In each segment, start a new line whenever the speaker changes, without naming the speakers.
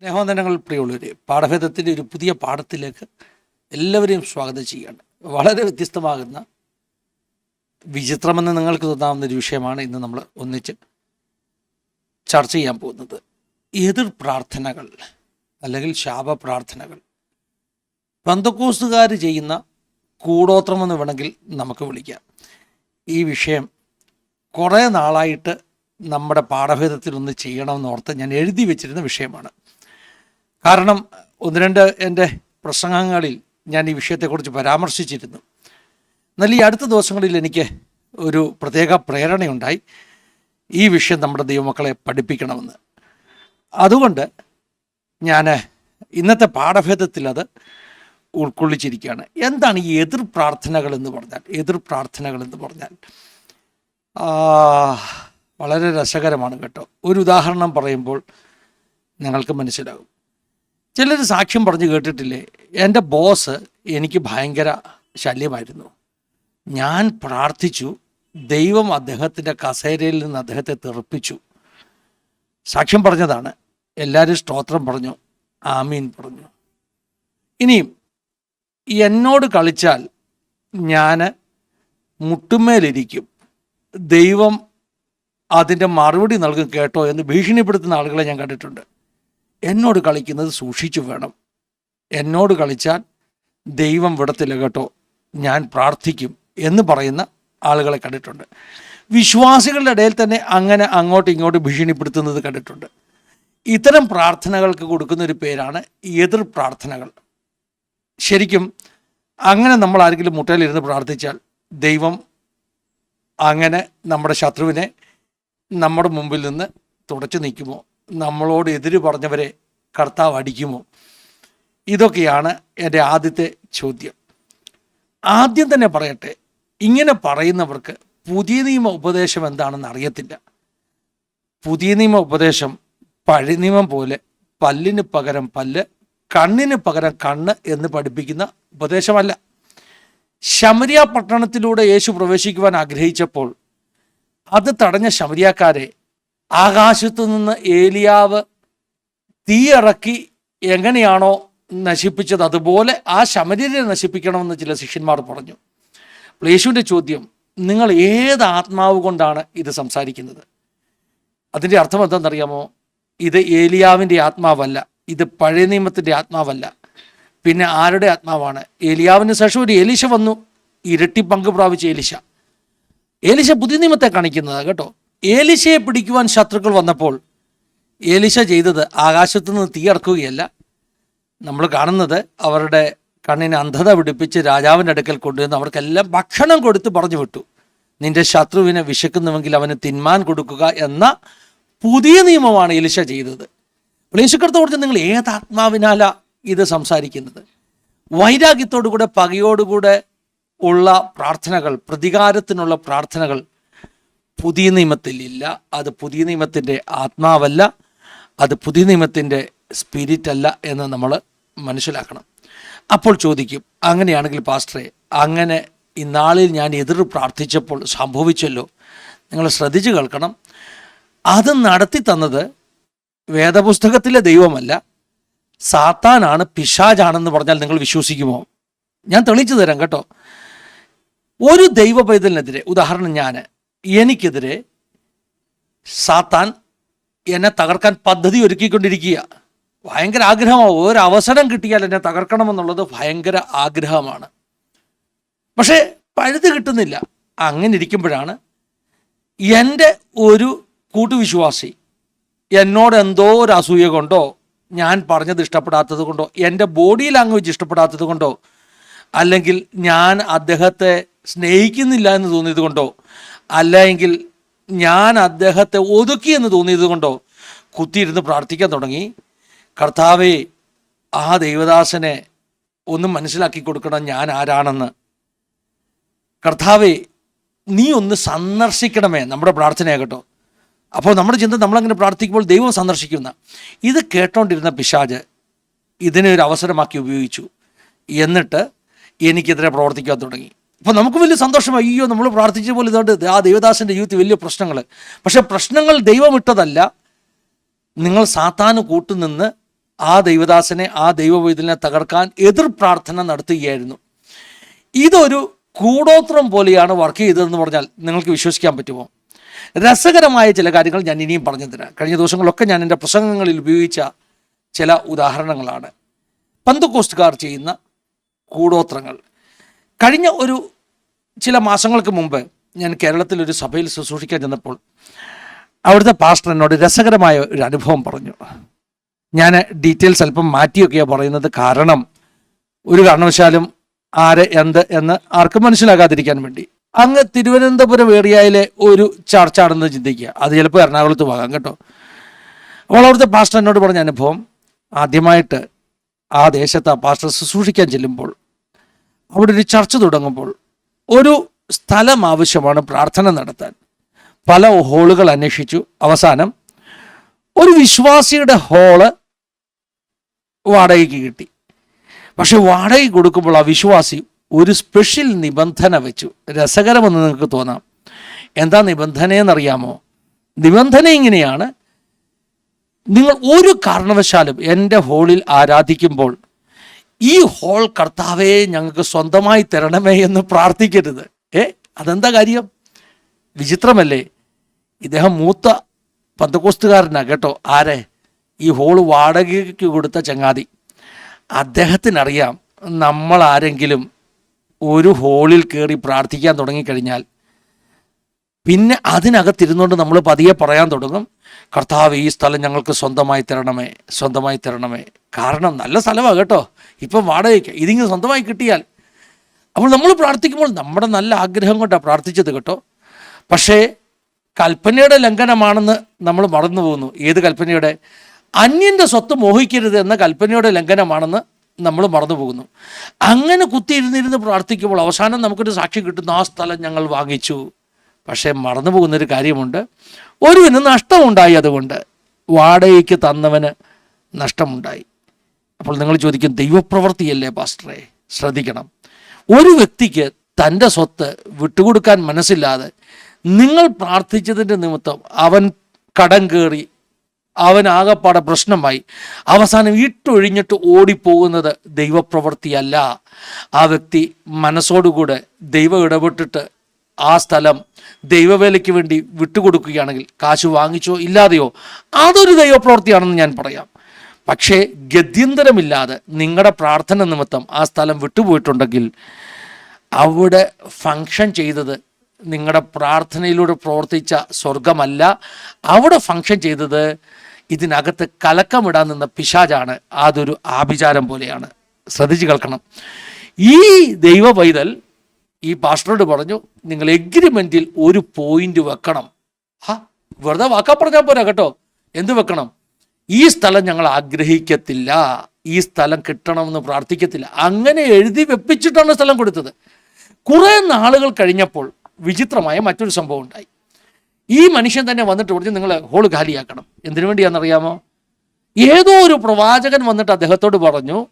സ്നേഹവന്ദനങ്ങൾ പ്രിയമുള്ളവരെ പാഠഭേദത്തിന്റെ ഒരു പുതിയ പാഠത്തിലേക്ക് എല്ലാവരെയും സ്വാഗതം ചെയ്യുകയാണ്. വളരെ വ്യത്യസ്തമാകുന്ന വിചിത്രമെന്ന് നിങ്ങൾക്ക് തോന്നാവുന്ന ഒരു വിഷയമാണ് ഇന്ന് നമ്മൾ ഒന്നിച്ച് ചർച്ച ചെയ്യാൻ പോകുന്നത്. എതിർ പ്രാർത്ഥനകൾ അല്ലെങ്കിൽ ശാപ പ്രാർത്ഥനകൾ. പന്തക്കോസുകാർ ചെയ്യുന്ന കൂടോത്രമെന്ന് വേണമെങ്കിൽ നമുക്ക് വിളിക്കാം. ഈ വിഷയം കുറേ നാളായിട്ട് നമ്മുടെ പാഠഭേദത്തിൽ ഒന്ന് ചെയ്യണമെന്നോർത്ത് ഞാൻ എഴുതി വെച്ചിരുന്ന വിഷയമാണ്. കാരണം ഒന്ന് രണ്ട് എന്റെ പ്രസംഗങ്ങളിൽ ഞാൻ ഈ വിഷയത്തെക്കുറിച്ച് പരാമർശിച്ചിരുന്നു. എന്നാൽ ഈ അടുത്ത ദിവസങ്ങളിൽ എനിക്ക് ഒരു പ്രത്യേക പ്രേരണയുണ്ടായി. ഈ വിഷയം നമ്മുടെ ദൈവമക്കളെ പഠിപ്പിക്കണമെന്ന്. അതുകൊണ്ട് ഞാൻ ഇന്നത്തെ പാഠഭേദത്തിൽ അത് ഉൾക്കൊള്ളിച്ചിരിക്കുകയാണ്. എന്താണ് ഈ എതിർ പ്രാർത്ഥനകൾ എന്ന് പറഞ്ഞാൽ? എതിർ പ്രാർത്ഥനകൾ എന്ന് പറഞ്ഞാൽ വളരെ രസകരമാണ് കേട്ടോ. ഒരു ഉദാഹരണം പറയുമ്പോൾ നിങ്ങൾക്ക് മനസ്സിലാകും. ചിലർ സാക്ഷ്യം പറഞ്ഞു കേട്ടിട്ടില്ലേ? എന്റെ ബോസ് എനിക്ക് ഭയങ്കര ശല്യമായിരുന്നു. ഞാൻ പ്രാർത്ഥിച്ചു ദൈവം അദ്ദേഹത്തിന്റെ കസേരയിൽ നിന്ന് അദ്ദേഹത്തെ തെറിപ്പിച്ചു. സാക്ഷ്യം പറഞ്ഞതാണ്. എല്ലാവരും സ്തോത്രം പറഞ്ഞു. ആമീൻ പറഞ്ഞു. ഇനിയും എന്നോട് കളിച്ചാൽ ഞാൻ മുട്ടുമേലിരിക്കും. ദൈവം അതിന്റെ മറുപടി നൽകും കേട്ടോ എന്ന് ഭീഷണിപ്പെടുത്തുന്ന ആളുകളെ ഞാൻ കണ്ടിട്ടുണ്ട്. എന്നോട് കളിക്കുന്നത് സൂക്ഷിച്ചു വേണം. എന്നോട് കളിച്ചാൽ ദൈവം വിടത്തില്ല കേട്ടോ. ഞാൻ പ്രാർത്ഥിക്കും എന്ന് പറയുന്ന ആളുകളെ കണ്ടിട്ടുണ്ട്. വിശ്വാസികളുടെ ഇടയിൽ തന്നെ അങ്ങനെ അങ്ങോട്ടും ഇങ്ങോട്ടും ഭീഷണിപ്പെടുത്തുന്നത് കണ്ടിട്ടുണ്ട്. ഇത്തരം പ്രാർത്ഥനകൾക്ക് കൊടുക്കുന്ന ഒരു പേരാണ് എതിർ പ്രാർത്ഥനകൾ. ശരിക്കും അങ്ങനെ നമ്മൾ ആരെങ്കിലും മുട്ടയിലിരുന്ന് പ്രാർത്ഥിച്ചാൽ ദൈവം അങ്ങനെ നമ്മുടെ ശത്രുവിനെ നമ്മുടെ മുമ്പിൽ നിന്ന് തുടച്ചു നീക്കുമോ? നമ്മളോട് എതിര് പറഞ്ഞവരെ കർത്താവ് അടിക്കുമോ? ഇതൊക്കെയാണ് എന്റെ ആദ്യത്തെ ചോദ്യം. ആദ്യം തന്നെ പറയട്ടെ ഇങ്ങനെ പറയുന്നവർക്ക് പുതിയ നിയമ ഉപദേശം എന്താണെന്ന് അറിയത്തില്ല. പുതിയ നിയമ ഉപദേശം പഴയ നിയമം പോലെ പല്ലിന് പകരം പല്ല് കണ്ണിന് പകരം കണ്ണ് എന്ന് പഠിപ്പിക്കുന്ന ഉപദേശമല്ല. ശമരിയ പട്ടണത്തിലൂടെ യേശു പ്രവേശിക്കുവാൻ ആഗ്രഹിച്ചപ്പോൾ അത് തടഞ്ഞ ശമരിയാക്കാരെ ആകാശത്തു നിന്ന് ഏലിയാവ് തീയിറക്കി എങ്ങനെയാണോ നശിപ്പിച്ചത് അതുപോലെ ആ ശമര്യരെ നശിപ്പിക്കണമെന്ന് ചില ശിഷ്യന്മാർ പറഞ്ഞു. യേശുവിന്റെ ചോദ്യം നിങ്ങൾ ഏത് ആത്മാവ് കൊണ്ടാണ് ഇത് സംസാരിക്കുന്നത്? അതിന്റെ അർത്ഥം എന്താണെന്നറിയാമോ? ഇത് ഏലിയാവിന്റെ ആത്മാവല്ല ഇത് പഴയ നിയമത്തിന്റെ ആത്മാവല്ല. പിന്നെ ആരുടെ ആത്മാവാണ്? ഏലിയാവിന് ശേഷം ഒരു എലിശ വന്നു ഇരട്ടി പങ്ക് പ്രാപിച്ച എലിശ. ഏലിശ പുതിയ നിയമത്തെ കേട്ടോ. ഏലിശയെ പിടിക്കുവാൻ ശത്രുക്കൾ വന്നപ്പോൾ ഏലിശ ചെയ്തത് ആകാശത്തു നിന്ന് തീയടക്കുകയല്ല നമ്മൾ കാണുന്നത് അവരുടെ കണ്ണിന് അന്ധത പിടിപ്പിച്ച് രാജാവിന്റെ അടുക്കൽ കൊണ്ടുവന്ന് അവർക്കെല്ലാം ഭക്ഷണം കൊടുത്ത് പറഞ്ഞു വിട്ടു. നിന്റെ ശത്രുവിനെ വിശക്കുന്നുവെങ്കിൽ അവന് തിന്മാൻ കൊടുക്കുക എന്ന പുതിയ നിയമമാണ് എലിശ ചെയ്തത്. യേശുക്കർത്തോട് നിങ്ങൾ ഏത് ആത്മാവിനാലാ ഇത് സംസാരിക്കുന്നത്? വൈരാഗ്യത്തോടുകൂടെ പകയോടുകൂടെ ഉള്ള പ്രാർത്ഥനകൾ പ്രതികാരത്തിനുള്ള പ്രാർത്ഥനകൾ പുതിയ നിയമത്തിൽ ഇല്ല അത് പുതിയ നിയമത്തിന്റെ ആത്മാവല്ല. അത് പുതിയ നിയമത്തിന്റെ സ്പിരിറ്റ് അല്ല എന്ന് നമ്മൾ മനസ്സിലാക്കണം. അപ്പോൾ ചോദിക്കും അങ്ങനെയാണെങ്കിൽ പാസ്റ്ററെ അങ്ങനെ ഇന്നാളിൽ ഞാൻ എതിർ പ്രാർത്ഥിച്ചപ്പോൾ സംഭവിച്ചല്ലോ. നിങ്ങൾ ശ്രദ്ധിച്ചു കേൾക്കണം. അത് നടത്തി തന്നത് വേദപുസ്തകത്തിലെ ദൈവമല്ല. സാത്താനാണ് പിശാജാണെന്ന് പറഞ്ഞാൽ നിങ്ങൾ വിശ്വസിക്കുമോ? ഞാൻ തെളിച്ചു തരാം കേട്ടോ. ഒരു ദൈവ പൈതലിനെതിരെ ഉദാഹരണം ഞാൻ എനിക്കെതിരെ സാത്താൻ എന്നെ തകർക്കാൻ പദ്ധതി ഒരുക്കിക്കൊണ്ടിരിക്കുക. ഭയങ്കര ആഗ്രഹമാണ്. ഒരു അവസരം കിട്ടിയാൽ എന്നെ തകർക്കണമെന്നുള്ളത് ഭയങ്കര ആഗ്രഹമാണ്. പക്ഷേ പഴുത് കിട്ടുന്നില്ല. അങ്ങനെ ഇരിക്കുമ്പോഴാണ് എന്റെ ഒരു കൂട്ടുവിശ്വാസി എന്നോട് എന്തോ ഒരു അസൂയ കൊണ്ടോ ഞാൻ പറഞ്ഞത് ഇഷ്ടപ്പെടാത്തത് കൊണ്ടോ എന്റെ ബോഡി ലാംഗ്വേജ് ഇഷ്ടപ്പെടാത്തത് കൊണ്ടോ അല്ലെങ്കിൽ ഞാൻ അദ്ദേഹത്തെ സ്നേഹിക്കുന്നില്ല എന്ന് തോന്നിയത് കൊണ്ടോ അല്ലെങ്കിൽ ഞാൻ അദ്ദേഹത്തെ ഒതുക്കി എന്ന് തോന്നിയത് കൊണ്ടോ? കുത്തിയിരുന്ന് പ്രാർത്ഥിക്കാൻ തുടങ്ങി. കർത്താവെ ആ ദൈവദാസനെ ഒന്ന് മനസ്സിലാക്കി കൊടുക്കണം ഞാൻ ആരാണെന്ന്. കർത്താവെ നീ ഒന്ന് സന്ദർശിക്കണമേ നമ്മുടെ പ്രാർത്ഥനയാകട്ടോ അപ്പോൾ നമ്മുടെ ചിന്ത നമ്മളങ്ങനെ പ്രാർത്ഥിക്കുമ്പോൾ ദൈവം സന്ദർശിക്കുന്ന. ഇത് കേട്ടോണ്ടിരുന്ന പിശാജ് ഇതിനെ ഒരു അവസരമാക്കി ഉപയോഗിച്ചു. എന്നിട്ട് എനിക്കെതിരെ പ്രവർത്തിക്കാൻ തുടങ്ങി. അപ്പോൾ നമുക്ക് വലിയ സന്തോഷമായി. അയ്യോ നമ്മൾ പ്രാർത്ഥിച്ച പോലെ ഇതുകൊണ്ട് ആ ദൈവദാസന്റെ ജീവിതത്തിൽ വലിയ പ്രശ്നങ്ങൾ പക്ഷേ പ്രശ്നങ്ങൾ ദൈവമിട്ടതല്ല. നിങ്ങൾ സാത്താന് കൂട്ടുനിന്ന് ആ ദൈവദാസനെ ആ ദൈവവൈദ്യനെ തകർക്കാൻ എതിർ പ്രാർത്ഥന നടത്തുകയായിരുന്നു. ഇതൊരു കൂടോത്രം പോലെയാണ് വർക്ക് ചെയ്തതെന്ന് പറഞ്ഞാൽ നിങ്ങൾക്ക് വിശ്വസിക്കാൻ പറ്റുമോ? രസകരമായ ചില കാര്യങ്ങൾ ഞാൻ ഇനിയും പറഞ്ഞു തരാം. കഴിഞ്ഞ ദിവസങ്ങളൊക്കെ ഞാൻ എന്റെ പ്രസംഗങ്ങളിൽ ഉപയോഗിച്ച ചില ഉദാഹരണങ്ങളാണ്. പന്തുകോസ്റ്റുകാർ ചെയ്യുന്ന കൂടോത്രങ്ങൾ. കഴിഞ്ഞ ഒരു ചില മാസങ്ങൾക്ക് മുമ്പ് ഞാൻ കേരളത്തിലൊരു സഭയിൽ ശുശ്രൂഷിക്കാൻ ചെന്നപ്പോൾ അവിടുത്തെ പാസ്റ്റർ എന്നോട് രസകരമായ ഒരു അനുഭവം പറഞ്ഞു. ഞാൻ ഡീറ്റെയിൽസ് അല്പം മാറ്റിയൊക്കെയാണ് പറയുന്നത് കാരണം ഒരു കാരണവശാലും ആര് എന്ത് എന്ന് ആർക്കും മനസ്സിലാകാതിരിക്കാൻ വേണ്ടി. അങ്ങ് തിരുവനന്തപുരം ഏരിയയിലെ ഒരു ചർച്ചാണെന്ന് ചിന്തിക്കുക. അത് ചിലപ്പോൾ എറണാകുളത്ത് പോകാം കേട്ടോ. അപ്പോൾ അവിടുത്തെ പാസ്റ്റർ എന്നോട് പറഞ്ഞ അനുഭവം ആദ്യമായിട്ട് ആ ദേശത്ത് ആ പാസ്റ്റർ ശുശ്രൂഷിക്കാൻ ചെല്ലുമ്പോൾ അവിടെ ഒരു ചർച്ച തുടങ്ങുമ്പോൾ ഒരു സ്ഥലം ആവശ്യമാണ് പ്രാർത്ഥന നടത്താൻ. പല ഹോളുകൾ അന്വേഷിച്ചു. അവസാനം ഒരു വിശ്വാസിയുടെ ഹോൾ വാടകയ്ക്ക് കിട്ടി. പക്ഷെ വാടകയ്ക്ക് കൊടുക്കുമ്പോൾ ആ വിശ്വാസി ഒരു സ്പെഷ്യൽ നിബന്ധന വെച്ചു. രസകരമെന്ന് നിങ്ങൾക്ക് തോന്നാം. എന്താ നിബന്ധനയെന്നറിയാമോ? നിബന്ധന ഇങ്ങനെയാണ്. നിങ്ങൾ ഒരു കാരണവശാലും എന്റെ ഹോളിൽ ആരാധിക്കുമ്പോൾ ഈ ഹോൾ കർത്താവെ ഞങ്ങൾക്ക് സ്വന്തമായി തരണമേ എന്ന് പ്രാർത്ഥിക്കരുത്. ഏ? അതെന്താ കാര്യം? വിചിത്രമല്ലേ? ഇദ്ദേഹം മൂത്ത പന്തക്കോസ്തുകാരനാ കേട്ടോ. ആരെ? ഈ ഹോൾ വാടകയ്ക്ക് കൊടുത്ത ചങ്ങാതി. അദ്ദേഹത്തിനറിയാം നമ്മൾ ആരെങ്കിലും ഒരു ഹോളിൽ കയറി പ്രാർത്ഥിക്കാൻ തുടങ്ങിക്കഴിഞ്ഞാൽ പിന്നെ അതിനകത്തിരുന്നുകൊണ്ട് നമ്മൾ പതിയെ പറയാൻ തുടങ്ങും കർത്താവ് ഈ സ്ഥലം ഞങ്ങൾക്ക് സ്വന്തമായി തരണമേ സ്വന്തമായി തരണമേ. കാരണം നല്ല സ്ഥലമാണ് കേട്ടോ. ഇപ്പം വാടകയ്ക്ക് ഇതിങ്ങനെ സ്വന്തമായി കിട്ടിയാൽ. അപ്പോൾ നമ്മൾ പ്രാർത്ഥിക്കുമ്പോൾ നമ്മുടെ നല്ല ആഗ്രഹം കൊണ്ടാണ് പ്രാർത്ഥിച്ചത് കേട്ടോ. പക്ഷേ കൽപ്പനയുടെ ലംഘനമാണെന്ന് നമ്മൾ മറന്നു പോകുന്നു. ഏത് കൽപ്പനയുടെ? അന്യന്റെ സ്വത്ത് മോഹിക്കരുത് എന്ന കൽപ്പനയുടെ ലംഘനമാണെന്ന് നമ്മൾ മറന്നു പോകുന്നു. അങ്ങനെ കുത്തിയിരുന്നിരുന്ന് പ്രാർത്ഥിക്കുമ്പോൾ അവസാനം നമുക്കൊരു സാക്ഷി കിട്ടുന്നു ആ സ്ഥലം ഞങ്ങൾ വാങ്ങിച്ചു. പക്ഷേ മറന്നു പോകുന്നൊരു കാര്യമുണ്ട്. ഒരുവിന് നഷ്ടമുണ്ടായി അതുകൊണ്ട് വാടകയ്ക്ക് തന്നവന് നഷ്ടമുണ്ടായി. അപ്പോൾ നിങ്ങൾ ചോദിക്കും ദൈവപ്രവൃത്തിയല്ലേ പാസ്റ്ററെ? ശ്രദ്ധിക്കണം. ഒരു വ്യക്തിക്ക് തന്റെ സ്വത്ത് വിട്ടുകൊടുക്കാൻ മനസ്സില്ലാതെ നിങ്ങൾ പ്രാർത്ഥിച്ചതിന്റെ നിമിത്തം അവൻ കടം കയറി അവൻ ആകപ്പാടെ പ്രശ്നമായി അവസാനം ഇട്ടൊഴിഞ്ഞിട്ട് ഓടിപ്പോകുന്നത് ദൈവപ്രവൃത്തിയല്ല. ആ വ്യക്തി മനസ്സോടുകൂടെ ദൈവം ഇടപെട്ടിട്ട് ആ സ്ഥലം ദൈവവേലയ്ക്ക് വേണ്ടി വിട്ടുകൊടുക്കുകയാണെങ്കിൽ കാശ് വാങ്ങിച്ചോ ഇല്ലാതെയോ അതൊരു ദൈവപ്രവൃത്തിയാണെന്ന് ഞാൻ പറയാം. പക്ഷേ ഗത്യന്തരമില്ലാതെ നിങ്ങളുടെ പ്രാർത്ഥന നിമിത്തം ആ സ്ഥലം വിട്ടുപോയിട്ടുണ്ടെങ്കിൽ അവിടെ ഫങ്ഷൻ ചെയ്തത് നിങ്ങളുടെ പ്രാർത്ഥനയിലൂടെ പ്രവർത്തിച്ച സ്വർഗമല്ല അവിടെ ഫങ്ഷൻ ചെയ്തത് ഇതിനകത്ത് കലക്കമിടാൻ നിന്ന പിശാജാണ് അതൊരു ആഭിചാരം പോലെയാണ്. ശ്രദ്ധിച്ചു കേൾക്കണം. ഈ ദൈവ പൈതൽ ഈ പാസ്റ്ററോട് പറഞ്ഞു നിങ്ങൾ എഗ്രിമെന്റിൽ ഒരു പോയിന്റ് വെക്കണം. ഹാ വെറുതെ വാക്കാ പറഞ്ഞാൽ പോരാ കേട്ടോ. എന്ത് വെക്കണം? ഈ സ്ഥലം ഞങ്ങൾ ആഗ്രഹിക്കത്തില്ല. ഈ സ്ഥലം കിട്ടണമെന്ന് പ്രാർത്ഥിക്കത്തില്ല. അങ്ങനെ എഴുതി വെപ്പിച്ചിട്ടാണ് സ്ഥലം കൊടുത്തത്. കുറേ നാളുകൾ കഴിഞ്ഞപ്പോൾ വിചിത്രമായ മറ്റൊരു സംഭവം ഉണ്ടായി. ഈ മനുഷ്യൻ തന്നെ വന്നിട്ട് പറഞ്ഞു നിങ്ങൾ ഹോൾ ഖാലിയാക്കണം. എന്തിനു വേണ്ടിയാണെന്നറിയാമോ? ഏതോ ഒരു പ്രവാചകൻ വന്നിട്ട് അദ്ദേഹത്തോട് പറഞ്ഞു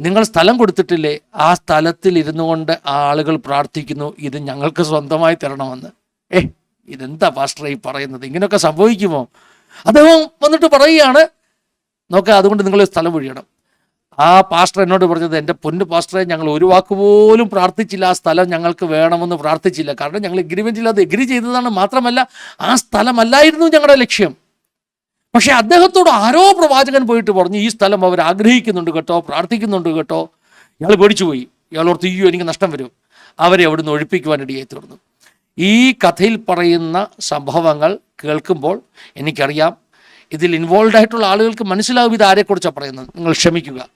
നിങ്ങൾ സ്ഥലം കൊടുത്തിട്ടില്ലേ? ആ സ്ഥലത്തിൽ ഇരുന്നു കൊണ്ട് ആളുകൾ പ്രാർത്ഥിക്കുന്നു. ഇത് ഞങ്ങൾക്ക് സ്വന്തമായി തരണമെന്ന്. ഏ ഇതെന്താ പാസ്റ്റർ ഈ പറയുന്നത്? ഇങ്ങനെയൊക്കെ സംഭവിക്കുമോ? അദ്ദേഹം വന്നിട്ട് പറയുകയാണ് നോക്ക അതുകൊണ്ട് നിങ്ങൾ സ്ഥലം ഒഴിയണം. ആ പാസ്റ്റർ എന്നോട് പറഞ്ഞത് എന്റെ പൊന്ന് പാസ്റ്ററെ ഞങ്ങൾ ഒരു വാക്ക് പോലും പ്രാർത്ഥിച്ചില്ല. ആ സ്ഥലം ഞങ്ങൾക്ക് വേണമെന്ന് പ്രാർത്ഥിച്ചില്ല. കാരണം ഞങ്ങൾ എഗ്രിമെന്റിൽ അത് എഗ്രി ചെയ്തതാണ് മാത്രമല്ല ആ സ്ഥലമല്ലായിരുന്നു ഞങ്ങളുടെ ലക്ഷ്യം. പക്ഷെ അദ്ദേഹത്തോട് ആരോ പ്രവാചകൻ പോയിട്ട് പറഞ്ഞു ഈ സ്ഥലം അവർ ആഗ്രഹിക്കുന്നുണ്ട് കേട്ടോ പ്രാർത്ഥിക്കുന്നുണ്ട് കേട്ടോ. ഇയാൾ പേടിച്ചു പോയി ഇയാൾ ഓർത്ത് എനിക്ക് നഷ്ടം വരും. അവരെ അവിടുന്ന് ഒഴിപ്പിക്കുവാൻ ഇടയായി തീർന്നു. ഈ കഥയിൽ പറയുന്ന സംഭവങ്ങൾ കേൾക്കുമ്പോൾ എനിക്കറിയാം. ഇതിൽ ഇൻവോൾവ് ആയിട്ടുള്ള ആളുകൾക്ക് മനസ്സിലാവും ഇത് ആരെക്കുറിച്ചാണ് പറയുന്നത്. നിങ്ങൾ ക്ഷമിക്കുക.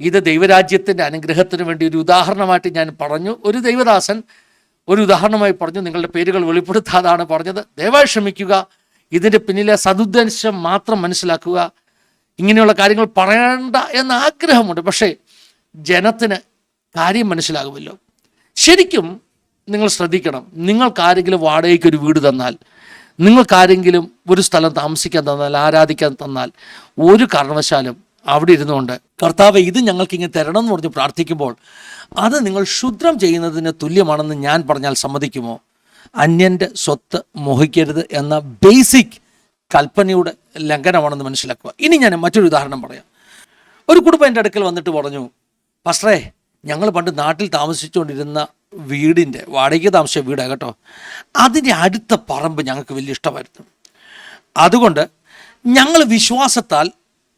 ഇത് ദൈവരാജ്യത്തിന്റെ അനുഗ്രഹത്തിന് വേണ്ടി ഒരു ഉദാഹരണമായിട്ട് ഞാൻ പറഞ്ഞു. ഒരു ദൈവദാസൻ ഒരു ഉദാഹരണമായി പറഞ്ഞു. നിങ്ങളുടെ പേരുകൾ വെളിപ്പെടുത്താതാണ് പറഞ്ഞത്. ദയവായി ക്ഷമിക്കുക. ഇതിന്റെ പിന്നിലെ സതുദ്ദേശം മാത്രം മനസ്സിലാക്കുക. ഇങ്ങനെയുള്ള കാര്യങ്ങൾ പറയണ്ട എന്ന ആഗ്രഹമുണ്ട്. പക്ഷേ ജനത്തിന് കാര്യം മനസ്സിലാകുമല്ലോ. ശരിക്കും നിങ്ങൾ ശ്രദ്ധിക്കണം. നിങ്ങൾക്കാരെങ്കിലും വാടകയ്ക്ക് ഒരു വീട് തന്നാൽ നിങ്ങൾക്കാരെങ്കിലും ഒരു സ്ഥലം താമസിക്കാൻ തന്നാൽ ആരാധിക്കാൻ തന്നാൽ ഒരു കാരണവശാലും അവിടെ ഇരുന്നുകൊണ്ട് കർത്താവ് ഇത് ഞങ്ങൾക്ക് ഇങ്ങനെ തരണം എന്ന് പറഞ്ഞ് പ്രാർത്ഥിക്കുമ്പോൾ അത് നിങ്ങൾ ക്ഷുദ്രം ചെയ്യുന്നതിന് തുല്യമാണെന്ന് ഞാൻ പറഞ്ഞാൽ സമ്മതിക്കുമോ? അന്യന്റെ സ്വത്ത് മോഹിക്കരുത് എന്ന ബേസിക് കൽപ്പനയുടെ ലംഘനമാണെന്ന് മനസ്സിലാക്കുക. ഇനി ഞാൻ മറ്റൊരു ഉദാഹരണം പറയാം. ഒരു കുടുംബം എന്റെ അടുക്കൽ വന്നിട്ട് പറഞ്ഞു പസ്റ്ററേ ഞങ്ങൾ പണ്ട് നാട്ടിൽ താമസിച്ചുകൊണ്ടിരുന്ന വീടിന്റെ വാടകയ്ക്ക് താമസിച്ച വീടാണ് കേട്ടോ. അതിന്റെ അടുത്ത പറമ്പ് ഞങ്ങൾക്ക് വലിയ ഇഷ്ടമായിരുന്നു. അതുകൊണ്ട് ഞങ്ങൾ വിശ്വാസത്താൽ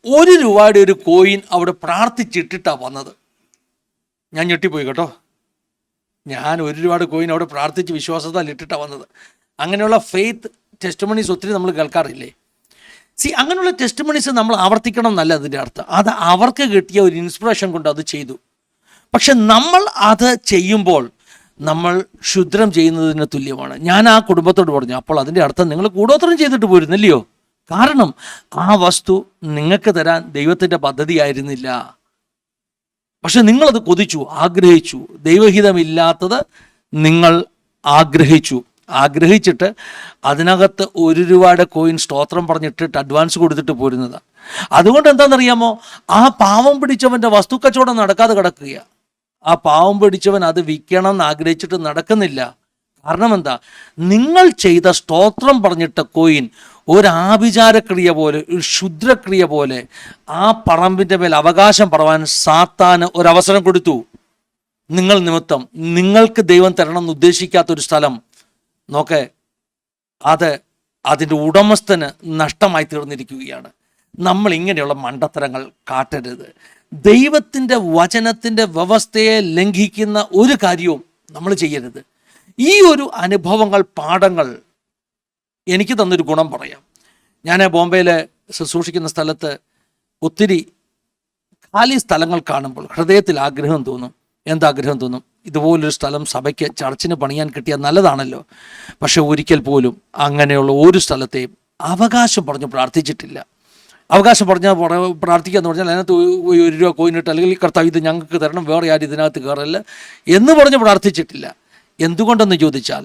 ഒരു രൂപയുടെ ഒരു കോയിൻ അവിടെ പ്രാർത്ഥിച്ചിട്ടിട്ടാണ് വന്നത്. ഞാൻ ഞെട്ടിപ്പോയി കേട്ടോ. ഞാൻ ഒരു രൂപയുടെ കോയിൻ അവിടെ പ്രാർത്ഥിച്ച് വിശ്വാസത്താൽ ഇട്ടിട്ടാണ് വന്നത്. അങ്ങനെയുള്ള ഫെയ്ത്ത് ടെസ്റ്റ് മണീസ് ഒത്തിരി നമ്മൾ കേൾക്കാറില്ലേ? സി അങ്ങനെയുള്ള ടെസ്റ്റ് മണീസ് നമ്മൾ ആവർത്തിക്കണം എന്നല്ല അതിന്റെ അർത്ഥം. അത് അവർക്ക് കിട്ടിയ ഒരു ഇൻസ്പിറേഷൻ കൊണ്ട് അത് ചെയ്തു. പക്ഷെ നമ്മൾ അത് ചെയ്യുമ്പോൾ നമ്മൾ ക്ഷുദ്രം ചെയ്യുന്നതിന് തുല്യമാണ്. ഞാൻ ആ കുടുംബത്തോട് പറഞ്ഞു അപ്പോൾ അതിന്റെ അർത്ഥം നിങ്ങൾ കൂടോത്രം ചെയ്തിട്ട് പോരുന്നില്ലയോ കാരണം ആ വസ്തു നിങ്ങൾക്ക് തരാൻ ദൈവത്തിന്റെ പദ്ധതിയായിരുന്നില്ല. പക്ഷെ നിങ്ങളത് കൊതിച്ചു ആഗ്രഹിച്ചു. ദൈവഹിതമില്ലാത്തത് നിങ്ങൾ ആഗ്രഹിച്ചു. ആഗ്രഹിച്ചിട്ട് അതിനകത്ത് ഒരു രൂപയുടെ കോയിൻ സ്തോത്രം പറഞ്ഞിട്ടിട്ട് അഡ്വാൻസ് കൊടുത്തിട്ട് പോരുന്നത്. അതുകൊണ്ട് എന്താണെന്നറിയാമോ? ആ പാവം പിടിച്ചവന്റെ വസ്തുക്കച്ചവടം നടക്കാതെ കിടക്കുകയാണ് ആ പാവം പിടിച്ചവൻ അത് വിൽക്കണം എന്ന് ആഗ്രഹിച്ചിട്ട് നടക്കുന്നില്ല. കാരണം എന്താ? നിങ്ങൾ ചെയ്ത സ്തോത്രം പറഞ്ഞിട്ട കോയിൻ ഒരാഭിചാരക്രിയ പോലെ ഒരു ക്ഷുദ്രക്രിയ പോലെ ആ പറമ്പിന്റെ മേൽ അവകാശം പറവാൻ സാത്താന് ഒരവസരം കൊടുത്തു. നിങ്ങൾ നിമിത്തം നിങ്ങൾക്ക് ദൈവം തരണം എന്ന് ഉദ്ദേശിക്കാത്ത ഒരു സ്ഥലം. നോക്കെ അത് അതിന്റെ ഉടമസ്ഥന് നഷ്ടമായി തീർന്നിരിക്കുകയാണ്. നമ്മൾ ഇങ്ങനെയുള്ള മണ്ടത്തരങ്ങൾ കാട്ടരുത്. ദൈവത്തിന്റെ വചനത്തിന്റെ വ്യവസ്ഥയെ ലംഘിക്കുന്ന ഒരു കാര്യവും നമ്മൾ ചെയ്യരുത്. ഈ ഒരു അനുഭവങ്ങൾ പാഠങ്ങൾ എനിക്ക് തന്നൊരു ഗുണം പറയാം. ഞാൻ ബോംബെയിലെ ശുശ്രൂഷിക്കുന്ന സ്ഥലത്ത് ഒത്തിരി ഖാലി സ്ഥലങ്ങൾ കാണുമ്പോൾ ഹൃദയത്തിൽ ആഗ്രഹം തോന്നും. എന്താഗ്രഹം തോന്നും? ഇതുപോലൊരു സ്ഥലം സഭയ്ക്ക് ചർച്ചിന് പണിയാൻ കിട്ടിയാൽ നല്ലതാണല്ലോ. പക്ഷെ ഒരിക്കൽ പോലും അങ്ങനെയുള്ള ഒരു സ്ഥലത്തെയും അവകാശം പറഞ്ഞു പ്രാർത്ഥിച്ചിട്ടില്ല. അവകാശം പറഞ്ഞാൽ പ്രാർത്ഥിക്കുക എന്ന് പറഞ്ഞാൽ അതിനകത്ത് ഒരു രൂപ കോയിനിട്ട് അല്ലെങ്കിൽ കർത്താവ് ഇത് ഞങ്ങൾക്ക് തരണം വേറെ ആരും ഇതിനകത്ത് കയറല്ല എന്ന് പറഞ്ഞ് പ്രാർത്ഥിച്ചിട്ടില്ല. എന്തുകൊണ്ടെന്ന് ചോദിച്ചാൽ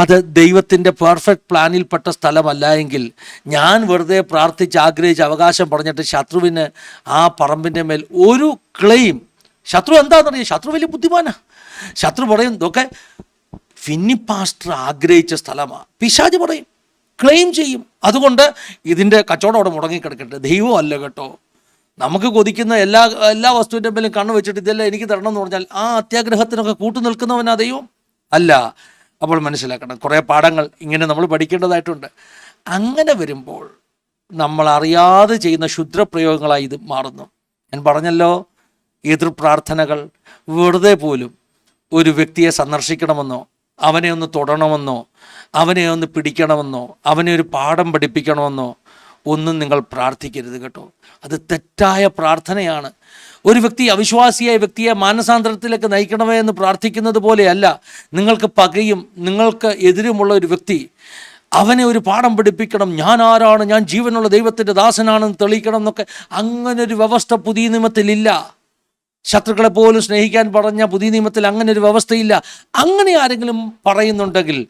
അത് ദൈവത്തിന്റെ പെർഫെക്റ്റ് പ്ലാനിൽപ്പെട്ട സ്ഥലമല്ല എങ്കിൽ ഞാൻ വെറുതെ പ്രാർത്ഥിച്ച് ആഗ്രഹിച്ച് അവകാശം പറഞ്ഞിട്ട് ശത്രുവിന് ആ പറമ്പിന്റെ മേൽ ഒരു ക്ലെയിം ശത്രു എന്താണെന്നറിയാം ശത്രു വലിയ ബുദ്ധിമാനാണ് ശത്രു പറയും ഇതൊക്കെ ഫിന്നി പാസ്റ്റർ ആഗ്രഹിച്ച സ്ഥലമാണ് പിശാജ് പറയും. ക്ലെയിം ചെയ്യും. അതുകൊണ്ട് ഇതിന്റെ കച്ചവടം അവിടെ മുടങ്ങിക്കിടക്കട്ടെ. ദൈവം അല്ല കേട്ടോ. നമുക്ക് കൊതിക്കുന്ന എല്ലാ എല്ലാ വസ്തുവിന്റെ മേലും കണ്ണു വെച്ചിട്ട് ഇതെല്ലാം എനിക്ക് തരണം എന്ന് പറഞ്ഞാൽ ആ അത്യാഗ്രഹത്തിനൊക്കെ കൂട്ടു നിൽക്കുന്നവനാ ദൈവം. അല്ല അപ്പോൾ മനസ്സിലാക്കണം. കുറേ പാഠങ്ങൾ ഇങ്ങനെ നമ്മൾ പഠിക്കേണ്ടതായിട്ടുണ്ട്. അങ്ങനെ വരുമ്പോൾ നമ്മൾ അറിയാതെ ചെയ്യുന്ന ക്ഷുദ്രപ്രയോഗങ്ങളായി ഇത് മാറുന്നു. ഞാൻ പറഞ്ഞല്ലോ എതിർ പ്രാർത്ഥനകൾ വെറുതെ പോലും ഒരു വ്യക്തിയെ സന്ദർശിക്കണമെന്നോ അവനെ ഒന്ന് തൊടണമെന്നോ അവനെ ഒന്ന് പിടിക്കണമെന്നോ അവനെ ഒരു പാഠം പഠിപ്പിക്കണമെന്നോ ഒന്നും നിങ്ങൾ പ്രാർത്ഥിക്കരുത് കേട്ടോ. അത് തെറ്റായ പ്രാർത്ഥനയാണ്. ഒരു വ്യക്തി അവിശ്വാസിയായ വ്യക്തിയെ മാനസാന്തരത്തിലേക്ക് നയിക്കണമേ എന്ന് പ്രാർത്ഥിക്കുന്നത് പോലെയല്ല നിങ്ങൾക്ക് പകയും നിങ്ങൾക്ക് എതിരുമുള്ള ഒരു വ്യക്തി അവനെ ഒരു പാഠം പഠിപ്പിക്കണം. ഞാൻ ആരാണ്? ഞാൻ ജീവനുള്ള ദൈവത്തിന്റെ ദാസനാണെന്ന് തെളിയിക്കണം എന്നൊക്കെ അങ്ങനെ ഒരു വ്യവസ്ഥ പുതിയ നിയമത്തിലില്ല. ശത്രുക്കളെ പോലും സ്നേഹിക്കാൻ പറഞ്ഞ പുതിയ നിയമത്തിൽ അങ്ങനെ ഒരു വ്യവസ്ഥയില്ല. അങ്ങനെ ആരെങ്കിലും പറയുന്നുണ്ടെങ്കിൽ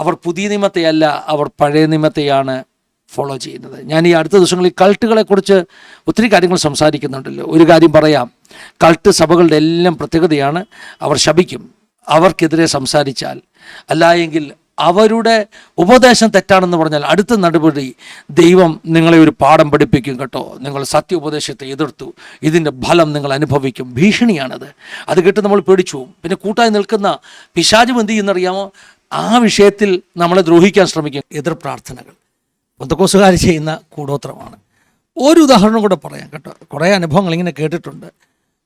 അവർ പുതിയ നിയമത്തെയല്ല അവർ പഴയ നിയമത്തെയാണ് ഫോളോ ചെയ്യുന്നത്. ഞാൻ ഈ അടുത്ത ദിവസങ്ങളിൽ കൾട്ടുകളെക്കുറിച്ച് ഒത്തിരി കാര്യങ്ങൾ സംസാരിക്കുന്നുണ്ടല്ലോ. ഒരു കാര്യം പറയാം. കൾട്ട് സഭകളുടെ എല്ലാം പ്രത്യേകതയാണ്. അവർ ശപിക്കും. അവർക്കെതിരെ സംസാരിച്ചാൽ. അല്ലായെങ്കിൽ അവരുടെ ഉപദേശം തെറ്റാണെന്ന് പറഞ്ഞാൽ അടുത്ത നടപടി ദൈവം നിങ്ങളെ ഒരു പാഠം പഠിപ്പിക്കും കേട്ടോ. നിങ്ങൾ സത്യ ഉപദേശത്തെ എതിർത്തു. ഇതിന്റെ ഫലം നിങ്ങൾ അനുഭവിക്കും. ഭീഷണിയാണത്. അത് കേട്ട് നമ്മൾ പേടിച്ചു പിന്നെ കൂട്ടായി നിൽക്കുന്ന പിശാചും എന്ത് ചെയ്യുന്നറിയാമോ ആ വിഷയത്തിൽ നമ്മളെ ദ്രോഹിക്കാൻ ശ്രമിക്കും. എതിർ പ്രാർത്ഥനകൾ. പൊന്തക്കോസുകാർ ചെയ്യുന്ന കൂടോത്രമാണ്. ഒരു ഉദാഹരണം കൂടെ പറയാം കേട്ടോ. കുറേ അനുഭവങ്ങൾ ഇങ്ങനെ കേട്ടിട്ടുണ്ട്.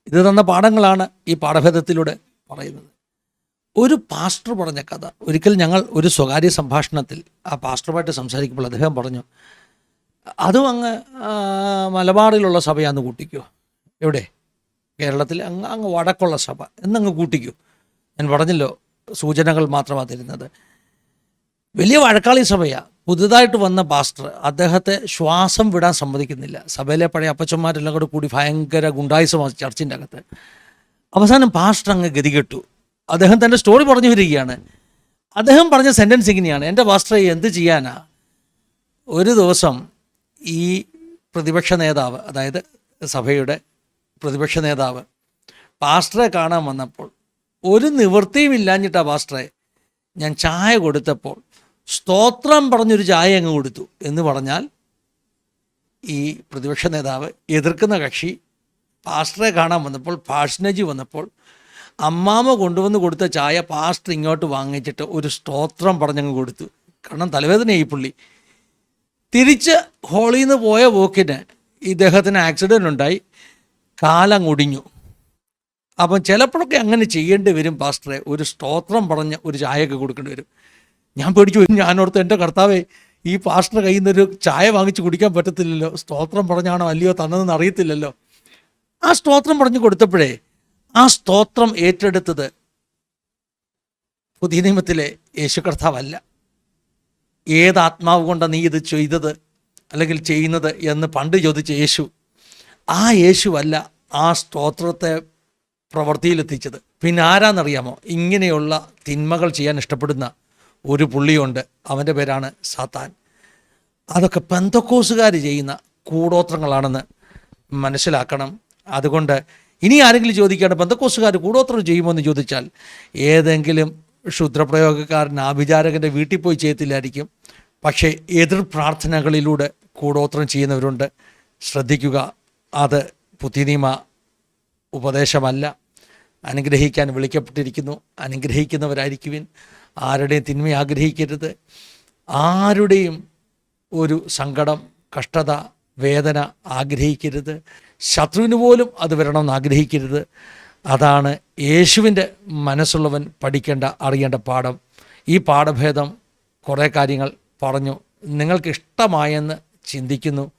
ഇത് തന്ന പാഠങ്ങളാണ് ഈ പാഠഭേദത്തിലൂടെ പറയുന്നത്. ഒരു പാസ്റ്റർ പറഞ്ഞ കഥ. ഒരിക്കൽ ഞങ്ങൾ ഒരു സ്വകാര്യ സംഭാഷണത്തിൽ ആ പാസ്റ്ററുമായിട്ട് സംസാരിക്കുമ്പോൾ അദ്ദേഹം പറഞ്ഞു അതും അങ്ങ് മലബാറിലുള്ള സഭയാന്ന് കൂട്ടിക്കോ. എവിടെ? കേരളത്തിൽ അങ്ങ് അങ്ങ് വടക്കുള്ള സഭ. എന്നങ്ങ് കൂട്ടിക്കോ. ഞാൻ പറഞ്ഞല്ലോ സൂചനകൾ മാത്രമാണ് തരുന്നത്. വലിയ വഴക്കാളി സഭയാണ് പുതുതായിട്ട് വന്ന പാസ്റ്റർ അദ്ദേഹത്തെ ശ്വാസം വിടാൻ സമ്മതിക്കുന്നില്ല. സഭയിലെ പഴയ അപ്പച്ചന്മാരെല്ലാം കൂടെ കൂടി ഭയങ്കര ഗുണ്ടായുസമാണ് ചർച്ചിന്റെ അകത്ത്. അവസാനം പാസ്റ്റർ അങ്ങ് ഗതികെട്ടു. അദ്ദേഹം തന്റെ സ്റ്റോറി പറഞ്ഞു വരികയാണ്. അദ്ദേഹം പറഞ്ഞ സെന്റൻസ് ഇങ്ങനെയാണ്. എന്റെ പാസ്റ്ററെ എന്ത് ചെയ്യാനാ? ഒരു ദിവസം ഈ പ്രതിപക്ഷ നേതാവ് അതായത് സഭയുടെ പ്രതിപക്ഷ നേതാവ് പാസ്റ്ററെ കാണാൻ വന്നപ്പോൾ ഒരു നിവൃത്തിയും ഇല്ലാഞ്ഞിട്ടാ പാസ്റ്ററെ ഞാൻ ചായ കൊടുത്തപ്പോൾ സ്തോത്രം പറഞ്ഞൊരു ചായ അങ്ങ് കൊടുത്തു എന്ന് പറഞ്ഞാൽ ഈ പ്രതിപക്ഷ നേതാവ് എതിർക്കുന്ന കക്ഷി പാസ്റ്ററെ കാണാൻ വന്നപ്പോൾ ഫാഷ്നജി വന്നപ്പോൾ അമ്മാമ്മ കൊണ്ടുവന്ന് കൊടുത്ത ചായ പാസ്റ്റർ ഇങ്ങോട്ട് വാങ്ങിച്ചിട്ട് ഒരു സ്തോത്രം പറഞ്ഞങ്ങ് കൊടുത്തു. കാരണം തലവേദനയായി പുള്ളി. തിരിച്ച് ഹോളിൽ നിന്ന് പോയ പോക്കിന് ഇദ്ദേഹത്തിന് ആക്സിഡന്റ് ഉണ്ടായി കാലങ്ങൊടിഞ്ഞു. അപ്പം ചിലപ്പോഴൊക്കെ അങ്ങനെ ചെയ്യേണ്ടി വരും പാസ്റ്ററെ. ഒരു സ്തോത്രം പറഞ്ഞ് ഒരു ചായയൊക്കെ കൊടുക്കേണ്ടി വരും. ഞാൻ പേടിച്ചു പോയി. ഞാനോർത്ത് എന്റെ കർത്താവേ ഈ പാസ്റ്റർ കയ്യിൽ നിന്നൊരു ചായ വാങ്ങിച്ച് കുടിക്കാൻ പറ്റത്തില്ലല്ലോ. സ്തോത്രം പറഞ്ഞാണോ അല്ലയോ തന്നതെന്ന് അറിയത്തില്ലല്ലോ. ആ സ്തോത്രം പറഞ്ഞു കൊടുത്തപ്പോഴേ ആ സ്തോത്രം ഏറ്റെടുത്തത് പുതിയ നിയമത്തിലെ യേശു കർത്താവല്ല. ഏത് ആത്മാവ് നീ ഇത് ചെയ്തത് അല്ലെങ്കിൽ ചെയ്യുന്നത് എന്ന് പണ്ട് ചോദിച്ച യേശു. ആ യേശുവല്ല ആ സ്തോത്രത്തെ പ്രവൃത്തിയിലെത്തിച്ചത്. പിന്നെ ആരാന്നറിയാമോ? ഇങ്ങനെയുള്ള തിന്മകൾ ചെയ്യാൻ ഇഷ്ടപ്പെടുന്ന ഒരു പുള്ളിയുണ്ട്. അവന്റെ പേരാണ് സാത്താൻ. അതൊക്കെ പെന്തക്കോസുകാർ ചെയ്യുന്ന കൂടോത്രങ്ങളാണെന്ന് മനസ്സിലാക്കണം. അതുകൊണ്ട് ഇനി ആരെങ്കിലും ചോദിക്കുകയാണ് പെന്തക്കോസുകാർ കൂടോത്രം ചെയ്യുമോ എന്ന് ചോദിച്ചാൽ ഏതെങ്കിലും ക്ഷുദ്രപ്രയോഗക്കാരൻ ആഭിചാരകന്റെ വീട്ടിൽ പോയി ചെയ്യത്തില്ലായിരിക്കും. പക്ഷേ എതിർ പ്രാർത്ഥനകളിലൂടെ കൂടോത്രം ചെയ്യുന്നവരുണ്ട്. ശ്രദ്ധിക്കുക. അത് പുതിനിയമ ഉപദേശമല്ല. അനുഗ്രഹിക്കാൻ വിളിക്കപ്പെട്ടിരിക്കുന്നു. അനുഗ്രഹിക്കുന്നവരായിരിക്കുവിൻ. ആരുടെയും തിന്മ ആഗ്രഹിക്കരുത്. ആരുടെയും ഒരു സങ്കടം കഷ്ടത വേദന ആഗ്രഹിക്കരുത്. ശത്രുവിന് പോലും അത് വരണമെന്ന് ആഗ്രഹിക്കരുത്. അതാണ് യേശുവിന്റെ മനസ്സുള്ളവൻ പഠിക്കേണ്ട അറിയേണ്ട പാഠം. ഈ പാഠഭേദം കുറേ കാര്യങ്ങൾ പറഞ്ഞു. നിങ്ങൾക്ക് ഇഷ്ടമായെന്ന് ചിന്തിക്കുന്നു.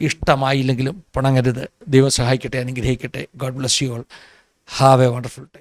ഇഷ്ടമായില്ലെങ്കിലും പിണങ്ങരുത്. ദൈവം സഹായിക്കട്ടെ അനുഗ്രഹിക്കട്ടെ. God bless you all have a wonderful time